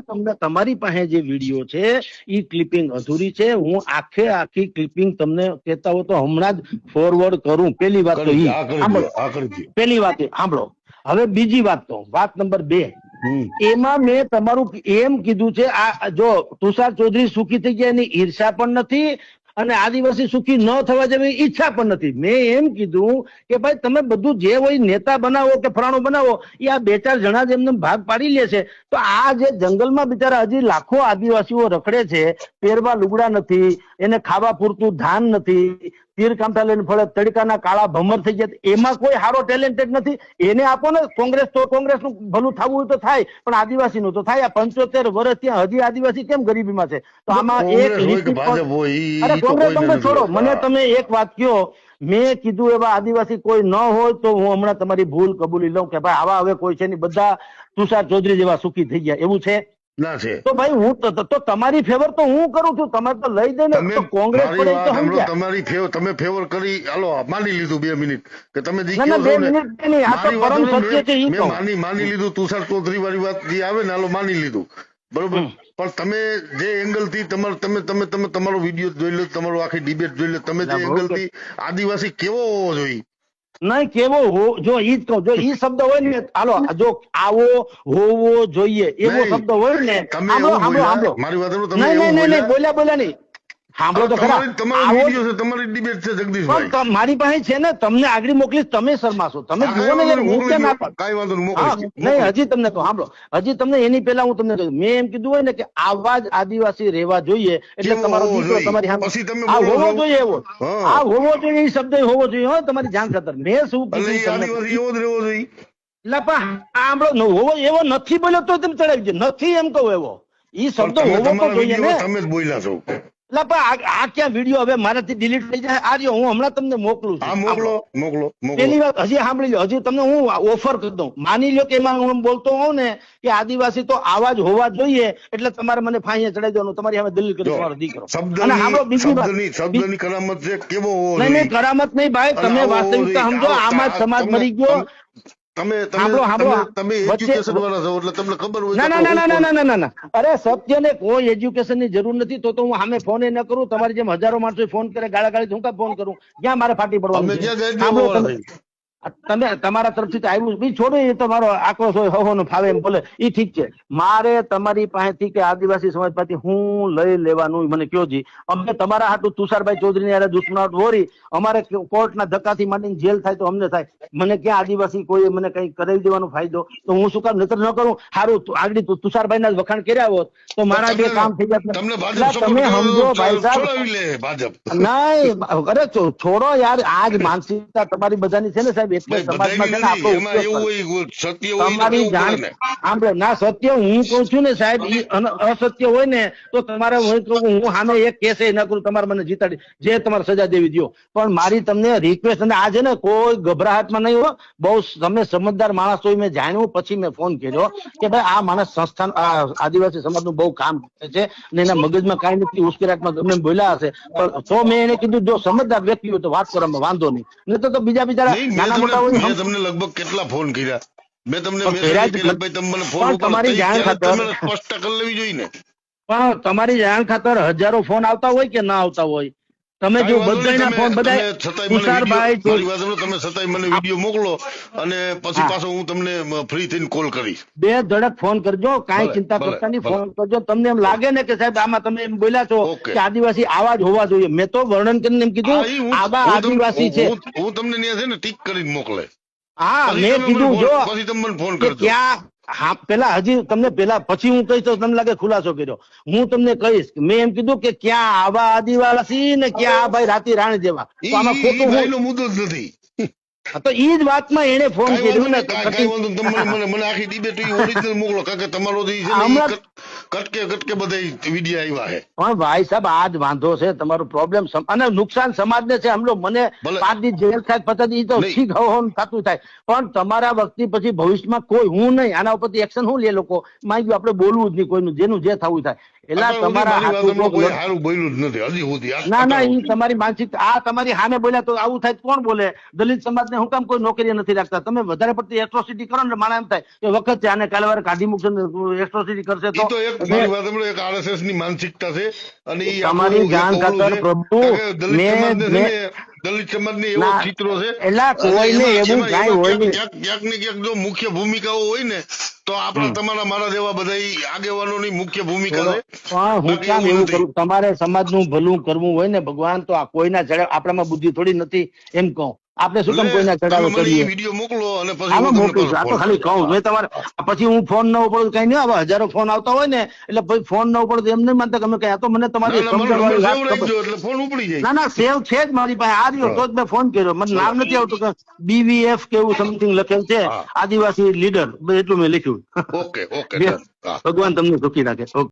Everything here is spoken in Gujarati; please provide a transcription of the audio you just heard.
તમને તમારી પાસે જે વીડિયો છે એ ક્લિપિંગ અધૂરી છે. હું આખે આખી ક્લિપિંગ તમને કહેતા હો તો હમણાં જ ફોરવર્ડ કરું. પેલી વાત તો ઈ. પેલી વાત સાંભળો. હવે બીજી વાત તો વાત નંબર બે. એમાં મેં તમારું એમ કીધું છે આ જો તુષાર ચૌધરી સુખી થઈ ગયા એની ઈર્ષા પણ નથી અને આદિવાસી સુખી ન થવા જેવી ઈચ્છા પણ નથી. મેં એમ કીધું કે ભાઈ, તમે બધું જે હોય નેતા બનાવો કે ફરાણો બનાવો એ આ બે ચાર જણા જ એમને ભાગ પાડી લે છે તો આ જે જંગલમાં બિચારા હજી લાખો આદિવાસીઓ રખડે છે પહેરવા લુગડા નથી, એને ખાવા પૂરતું ધાન નથી તીર કામઠા લઈને ફળે તડકાના કાળા ભમર થઈ ગયા. એમાં કોઈ સારો ટેલેન્ટેડ નથી. એને આપો ને કોંગ્રેસ તો કોંગ્રેસનું ભલું થવું હોય તો થાય પણ આદિવાસીનું તો થાય. આ પંચોતેર વર્ષ ત્યાં હજી આદિવાસી કેમ ગરીબીમાં છે? તો આમાં એક અરે કોંગ્રેસ તમે છોડો. મને તમે એક વાત કયો મેં કીધું એવા આદિવાસી કોઈ ન હોય તો હું હમણાં તમારી ભૂલ કબૂલી લઉં કે ભાઈ આવા હવે કોઈ છે નહીં. બધા તુષાર ચૌધરી જેવા સુખી થઈ ગયા. એવું છે? ના છે. તો ભાઈ હું તો- તમારી ફેવર તો હું કરું છું. તમે તો લઈ દે ને. તો કોંગ્રેસ પડે તો સમજ્યા. તમારી ફેવર તમે ફેવર કરી હાલો માની લીધું બે મિનિટ. કે તમે ના, બે મિનિટ નહીં, આ તો પરમ સત્ય છે, ઈ માની માની લીધું. તુષાર ચૌધરી વાળી વાત જે આવે ને હાલો માની લીધું. બરોબર? પણ તમે જે એંગલથી તમારો તમે તમે તમે તમારો વીડિયો જોઈ લો તમારો આખી ડિબેટ જોઈ લો. તમે જે એંગલથી આદિવાસી કેવો હોવો જોઈએ? નહીં કેવો જો ઈ જ કહું જો ઈ શબ્દ હોય ને હાલો જો આવો હોવો જોઈએ એવો શબ્દ હોય ને મારી વાત નહીં નહીં. બોલ્યા બોલ્યા નહીં. સાંભળો તો ખરા. વીડિયો છે તમારી ડિબેટ છે જગદીશભાઈ. પણ મારી પાસે છે ને તમને આગળ મોકલીશ તમે શરમાશો. તમે જુઓ ને હું કેમ ના કાંઈ વાંધો નહીં. નહીં હજી તમને કહું સાંભળો. હજી તમને એની પહેલા હું તમને કહ્યું મેં એમ કીધું હોય ને કે આવા જ આદિવાસી રહેવા જોઈએ એટલે તમારો દીકરો તમારી સામે આ હોવો જોઈએ એવો. આ હોવો જોઈએ એ શબ્દ હોવો જોઈએ હો તમારી જાણ ખાતર. મેં શું કીધું? આદિવાસી એવો જ રહેવો જોઈએ. એટલે પણ ન હોવો એવો નથી બોલ્યો તો તમે ચડાવી નથી એમ કહું એવો. એ શબ્દ હોવો તો જોઈએ ને. તમે જ બોલ્યા છો. એટલે પણ આ- આ ક્યાં વીડિયો હવે મારાથી ડિલીટ થઈ જાય? આ રહ્યો હું હમણાં તમને મોકલું છું. મોકલો મોકલો મોકલો. પેલી વાત હજી સાંભળી લો હજી તમને હું ઓફર કરી દઉં. માની લો કે એમાં હું બોલતો હોઉં ને કે આદિવાસી તો આવા જ હોવા જોઈએ એટલે તમારે મને ફાંઈએ ચડાવી દેવાનું. તમારી હવે દલીલ કરી તમારો દીકરો. અને સાંભળો બીજી વાત. શબ્દની શબ્દની કરામત છે કેવો નહીં નહીં કરામત નહીં ભાઈ. તમે વાસ્તવિકતા સમજો આમાં જ સમાજ મરી ગયો. તમે સાંભળો, સાંભળો. તમે- તમે એજ્યુકેશન વાળા છો એટલે તમને ખબર હોય ના ના ના ના ના ના ના ના અરે સત્યને કોઈ એજ્યુકેશનની જરૂર નથી તો તો હું સામે ફોન ન કરું. તમારી જેમ હજારો માણસો ફોન કરે ગાળા ગાળી હું કા ફોન કરું? ક્યાં મારે ફાટી પડવાનું અમે છે? તમે- તમારા તરફથી તો આવ્યું બી છોડો એ તમારો આક્રોશ હોય હો નો ફાવે એમ બોલે. એ ઠીક છે. મારે તમારી પાસેથી કે આદિવાસી સમાજ પાસેથી હું લઈ લેવાનું મને કયો જી. અમને તમારા હાટું તુષારભાઈ ચૌધરી યારે દુશ્મનાવટ વોરી અમારે કોર્ટના ધક્કાથી માંડીને જેલ થાય તો અમને થાય. મને ક્યાં આદિવાસી કોઈ મને કઈ કરાવી દેવાનો ફાયદો? તો હું શું કામ? નતર ન કરું? સારું આગળ તુષારભાઈ ના વખાણ કર્યા હોત તો મારા બે કામ થઈ જાત તમે સમજો ભાઈ સાહેબ. નહીં અરે છો- છોડો યાર આજ માનસિકતા તમારી બધાની છે ને સાહેબ. સમાજમાં છે ને આપણો સત્ય તમારી જાણ પડે ના સત્ય હું કઉ છું ને સાહેબ ઈ અસત્ય હોય ને તો તમારે હું કહું હું સામે એક કેસે ના કરું તમારે મને જીતાડી જે તમારે સજા દેવી દો પણ મારી તમને રિક્વેસ્ટ અને આ છે ને કોઈ ગભરાહટમાં નહીં હો બહુ તમે સમજદાર માણસ હોય મેં જાણ્યું પછી મેં ફોન કર્યો કે ભાઈ આ માણસ સંસ્થાન આદિવાસી સમાજનું બહુ કામ કરે છે અને એના મગજમાં કાંઈ નથી ઉશ્કેરાટમાં ગમે એમ બોલ્યા હશે. પણ તો મેં એને કીધું જો સમજદાર વ્યક્તિ હોય તો વાત કરવામાં વાંધો નહીં. નહીં તો બીજા બિચારા તમને મેં તમને લગભગ કેટલા ફોન કર્યા? મેં તમને પણ મેસેજ કર્યા જ કર્યા નથી. ભાઈ તમે મને ફોન તમારી જાણ ખાતર- સ્પષ્ટ કરી લેવી જોઈએ ને. પણ તમારી જાણ ખાતર હજારો ફોન આવતા હોય કે ના આવતા હોય? તમે જો બધાના ફોન બધા તુષારભાઈ તમે છતાંય મને વીડિયો મોકલો અને પછી પાછો હું તમને ફ્રી થઈને કોલ કરીશ. બે ધડક ફોન કરજો કાંઈ ચિંતા કરતા નહીં ફોન કરજો. તમને એમ લાગે ને કે સાહેબ આમાં તમે એમ બોલ્યા છો કે આદિવાસી આવા જ હોવા જોઈએ. મેં તો વર્ણન કરીને એમ કીધું આવા આદિવાસી છે. હું- તમને ત્યાં છે ને ટીક કરીને મોકલે. હા મેં કીધું જો પછી તમે મને ફોન કરજો. ક્યાં હા પેલા હજી તમને પેલા પછી હું કહીશ તો તમને લાગે ખુલાસો કર્યો. હું તમને કહીશ મેં એમ કીધું કે ક્યાં આવા આદિવાસી ને ક્યાં આ ભાઈ રાતી રાણી જેવા. આમાં ખોટું મુદ્દો જ નથી. તો એ જ વાતમાં એને ફોન કર્યો ને નહીં, કાંઈ- કાંઈ વાંધો નહીં. તમે મને મને આખી ડિબેટ ઓરિજિનલ મોકલો કારણ કે તમારો જે છે ને ઈ હમણાં- કર- કટકે કટકે બધા વીડિયો આવ્યા છે. પણ ભાઈ સાહેબ આ જ વાંધો છે તમારો પ્રોબ્લેમ અને નુકસાન સમાજને છે હમલો મને પાંચ દિવસ જેલ થાય પચાસ એ તો ઠીક હોવાનું થતું થાય. પણ તમારા વખતે પછી ભવિષ્યમાં કોઈ હું નહીં આના ઉપરથી એક્શન શું લે લોકો? માંગ્યું આપણે બોલવું જ નહીં કોઈનું જેનું જે થવું થાય. એટલે તમારા બોલ્યું જ નથી હજી સુધી. ના ના એ તમારી માનસિક આ તમારી હાને બોલ્યા તો આવું થાય કોણ બોલે? દલિત સમાજને હું કામ કોઈ નોકરી નથી રાખતા. તમે વધારે પડતી એટ્રોસિટી કરો ને માણા એમ થાય કે વખત છે આને કાલે વારે કાઢી મૂકશે એટ્રોસિટી કરશે તો એક તો મારી વાત સાંભળો, એક RSS ની માનસિકતા છે અને તમારી જાણ ખાતર પ્રભુ, દલિત મેં- છે મેં- ને, એવો ચિત્રો છે. એલા કોઈને એવું કાંઈ હોય નહીં. ક્યાંક ક્યાંક ને ક્યાંક જો મુખ્ય ભૂમિકાઓ હોય ને તો આપણા તમારા મારા જેવા બધા આગેવાનોની મુખ્ય ભૂમિકા છે. પણ હું કામ એવું. કરું તમારે સમાજનું ભલું કરવું હોય ને ભગવાન તો આ કોઈના જડે આપણામાં બુદ્ધિ થોડી નથી એમ કહું. આપણે શું કામ કોઈના ચડાવે કરીએ? ઈ મોકલો અને પછી હાલો હું મોકલું આ તો ખાલી કહું મેં તમારે પછી હું ફોન ન ઉપડું કઈ નહીં આવે. હજારો ફોન આવતા હોય ને એટલે પછી ફોન ન ઉપડે તો એમ નહીં માનતા કે આ તો મને તમારી ના, ના, એટલે ફોન ઉપડી જાય. સેવ છે જ મારી પાસે. આ રહ્યો તો જ મેં ફોન કર્યો. મને નામ નથી આવતું કે બીવીએફ કે એવું સમથિંગ લખેલ છે. આદિવાસી લીડર એટલું મેં લખ્યું. ઓકે ભગવાન તમને સુખી રાખે. ઓકે.